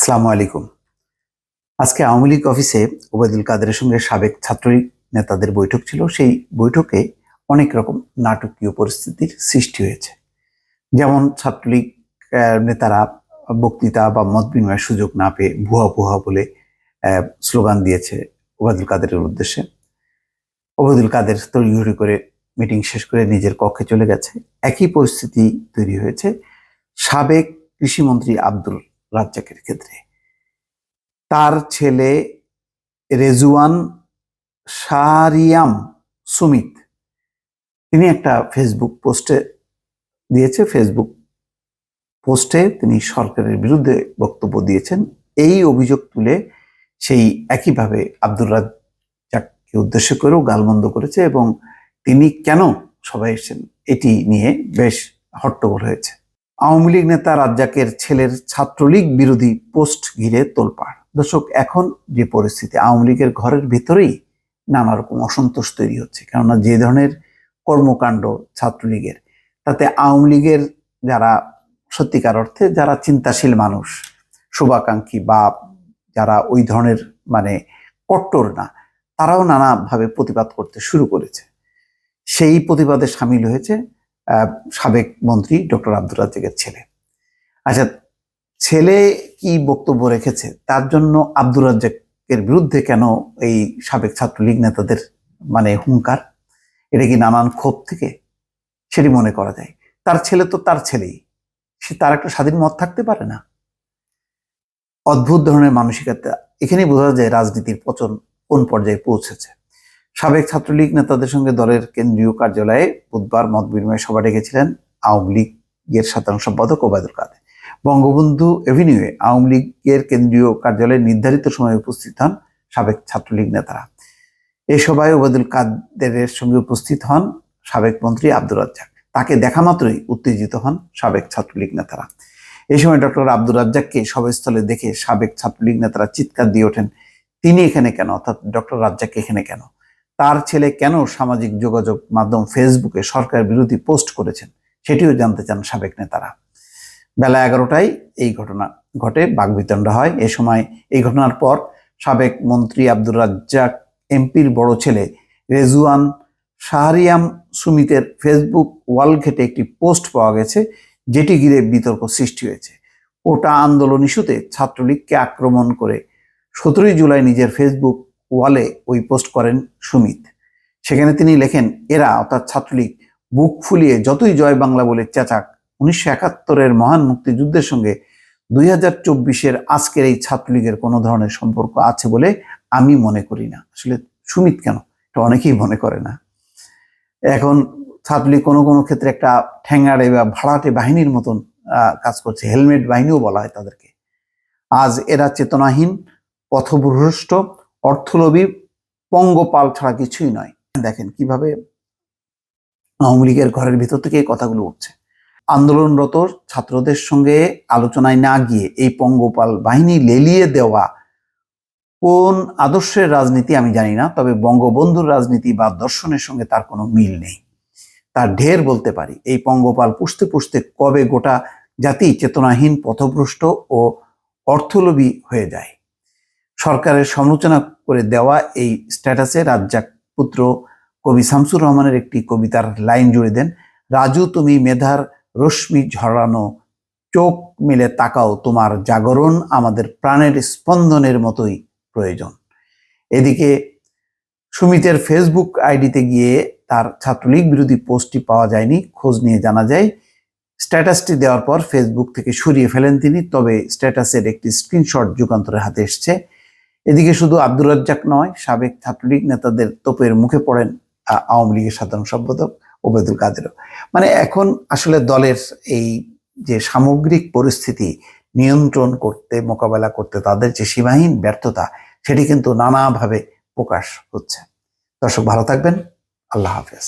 আসসালামু আলাইকুম। আজকে আওয়ামী লীগ অফিসে ওবায়দুল কাদেরের সঙ্গে সাবেক ছাত্রলীগ নেতাদের বৈঠক ছিল। সেই বৈঠকে অনেক রকম নাটকীয় পরিস্থিতির সৃষ্টি হয়েছে। যেমন ছাত্রলীগ নেতারা বক্তৃতা বা মত বিনিময়ের সুযোগ না পেয়ে ভুয়া ভুয়া বলে স্লোগান দিয়েছে ওবায়দুল কাদেরের উদ্দেশ্যে। ওবায়দুল কাদের তড়িঘড়ি করে মিটিং শেষ করে নিজের কক্ষে চলে গেছে। একই পরিস্থিতি তৈরি হয়েছে। সাবেক কৃষিমন্ত্রী আব্দুল রাজ্জাকের ক্ষেত্রে। তার ছেলে রেজুয়ান শারিয়াম সুমিত। তিনি একটা ফেসবুক পোস্টে দিয়েছে, ফেসবুক পোস্টে তিনি সরকারের বিরুদ্ধে বক্তব্য দিয়েছেন। এই অভিযোগ তুলে সেই একইভাবে আব্দুর রাজ্জাককে উদ্দেশ্য করেও গালমন্দ করেছে এবং তিনি কেন সবাই এসেছেন এটি নিয়ে বেশ হট্টগোল হয়েছে। আওয়ামী লীগ নেতা রাজ্জাকের ছেলের ছাত্রলীগ বিরোধী পোস্ট ঘিরে তোলপাড়। দর্শক, এখন যে পরিস্থিতি, আওয়ামী লীগের ঘরের ভেতরেই নানা রকম অসন্তোষ তৈরি হচ্ছে। কেননা যে ধরনের কর্মকাণ্ড ছাত্রলীগের, তাতে আওয়ামী লীগের যারা সত্যিকার অর্থে যারা চিন্তাশীল মানুষ, শুভাকাঙ্ক্ষী বা যারা ওই ধরনের মানে কট্টর না, তারাও নানাভাবে প্রতিবাদ করতে শুরু করেছে। সেই প্রতিবাদে সামিল হয়েছে সাবেক মন্ত্রী ডক্টর আব্দুর রাজ্জাকের ছেলে। আচ্ছা ছেলে কি বক্তব্য রেখেছে? তার জন্য আব্দুর রাজ্জাকের বিরুদ্ধে কেন এই সাবেক ছাত্রলীগ নেতাদের মানে হুঙ্কার? এটা কি নানান ক্ষোভ থেকে সেটি মনে করা যায়? তার ছেলে তো তার ছেলেই। সে তার একটা স্বাধীন মত থাকতে পারে না। অদ্ভুত ধরনের মানসিকতা। এখানেই বোঝা যায় রাজনীতির পচন কোন পর্যায়ে পৌঁছেছে। সাবেক ছাত্রলীগ নেতাদের সঙ্গে দলের কেন্দ্রীয় কার্যালয়ে বুধবার মত বিনিময় সভা ডেকেছিলেন আওয়ামী লীগের সাধারণ সম্পাদক ওবায়দুল কাদের। বঙ্গবন্ধু এভিনিউয়ে আওয়ামী লীগের কেন্দ্রীয় কার্যালয়ে নির্ধারিত সময়ে উপস্থিত হন সাবেক ছাত্রলীগ নেতারা। এই সভায় ওবায়দুল কাদেরের সঙ্গে উপস্থিত হন সাবেক মন্ত্রী আব্দুর রাজ্জাক। তাকে দেখা মাত্রই উত্তেজিত হন সাবেক ছাত্রলীগ নেতারা। এই সময় ডক্টর আব্দুর রাজ্জাককে সভাস্থলে দেখে সাবেক ছাত্রলীগ নেতারা চিৎকার দিয়ে ওঠেন, তিনি এখানে কেন? অর্থাৎ ডক্টর রাজ্জাক এখানে কেন? তার ছেলে কেন সামাজিক যোগাযোগ মাধ্যম ফেসবুকে সরকার বিরোধী পোস্ট করেছেন সেটিও জানতে চান সাবেক নেতারা। বেলা এগারোটায় এই ঘটনা ঘটে, বাগবিতণ্ডা হয়। এ সময় এই ঘটনার পর সাবেক মন্ত্রী আব্দুর রাজ্জাক এমপির বড় ছেলে রেজুয়ান শাহরিয়াম সুমিতের ফেসবুক ওয়াল ঘেটে একটি পোস্ট পাওয়া গেছে, যেটি ঘিরে বিতর্ক সৃষ্টি হয়েছে। ওটা আন্দোলন ইস্যুতে ছাত্রলীগকে আক্রমণ করে সতেরোই জুলাই নিজের ফেসবুক ওয়ালে ওই পোস্ট করেন সুমিত। সেখানে তিনি লেখেন, এরা অর্থাৎ ছাত্রলীগ, বুক ফুলিয়ে যতই জয় বাংলা বলে চেঁচাক, উনিশশো একাত্তরের মহান মুক্তিযুদ্ধের সঙ্গে দুই হাজার চব্বিশের আজকের এই ছাত্রলীগের কোনো ধরনের সম্পর্ক আছে বলে আমি মনে করি না। আসলে সুমিত কেন? এটা অনেকেই মনে করে না। এখন ছাত্রলীগ কোনো কোনো ক্ষেত্রে একটা ঠ্যাঙ্গাড়ে বা ভাড়াটে বাহিনীর মতন কাজ করছে। হেলমেট বাহিনীও বলা হয় তাদেরকে। আজ এরা চেতনাহীন, পথভ্রষ্ট অর্থলোভী পঙ্গপাল ছাড়া কিছুই নয়। দেখেন কীভাবে আওয়ামী লীগের ঘরের ভিতর থেকে এই কথাগুলো উঠছে। আন্দোলনরত ছাত্রদের সঙ্গে আলোচনায় না গিয়ে এই পঙ্গপাল বাহিনী লেলিয়ে দেওয়া কোন আদর্শের রাজনীতি আমি জানি না, তবে বঙ্গবন্ধুর রাজনীতি বা দর্শনের সঙ্গে তার কোনো মিল নেই। তার ঢের বলতে পারি, এই পঙ্গপাল পুষতে পুষতে কবে গোটা জাতি চেতনাহীন, পথভ্রষ্ট ও অর্থলোভী হয়ে যায়। সরকারের সমালোচনা করে দেওয়া এই স্ট্যাটাসে রাজ্জাক পুত্র কবি শামসুর রহমানের একটি কবিতার লাইন জুড়ে দেন, রাজু তুমি মেধার রশ্মি ঝরানো, চোখ মিলে তাকাও তোমার জাগরণ, আমাদের প্রাণের স্পন্দনের মতোই প্রয়োজন। এদিকে সুমিতের ফেসবুক আইডিতে গিয়ে তার ছাত্রলীগ বিরোধী পোস্টটি পাওয়া যায়নি, খোঁজ নিয়ে জানা যায়, স্ট্যাটাসটি দেওয়ার পর ফেসবুক থেকে সরিয়ে ফেলেন তিনি, তবে স্ট্যাটাসের একটি স্ক্রিনশট যুগান্তরের হাতে এসছে। এদিকে শুধু আব্দুর রাজ্জাক নয়, সাবেক ছাত্রলীগ নেতাদের তোপের মুখে পড়েন আওয়ামী লীগের সাধারণ সম্পাদক ওবেদুল কাদেরও মানে এখন আসলে দলের এই যে সামগ্রিক পরিস্থিতি, নিয়ন্ত্রণ করতে, মোকাবেলা করতে, তাদের যে সীমাহীন ব্যর্থতা, সেটি কিন্তু নানাভাবে প্রকাশ হচ্ছে। দর্শক ভালো থাকবেন। আল্লাহ হাফেজ।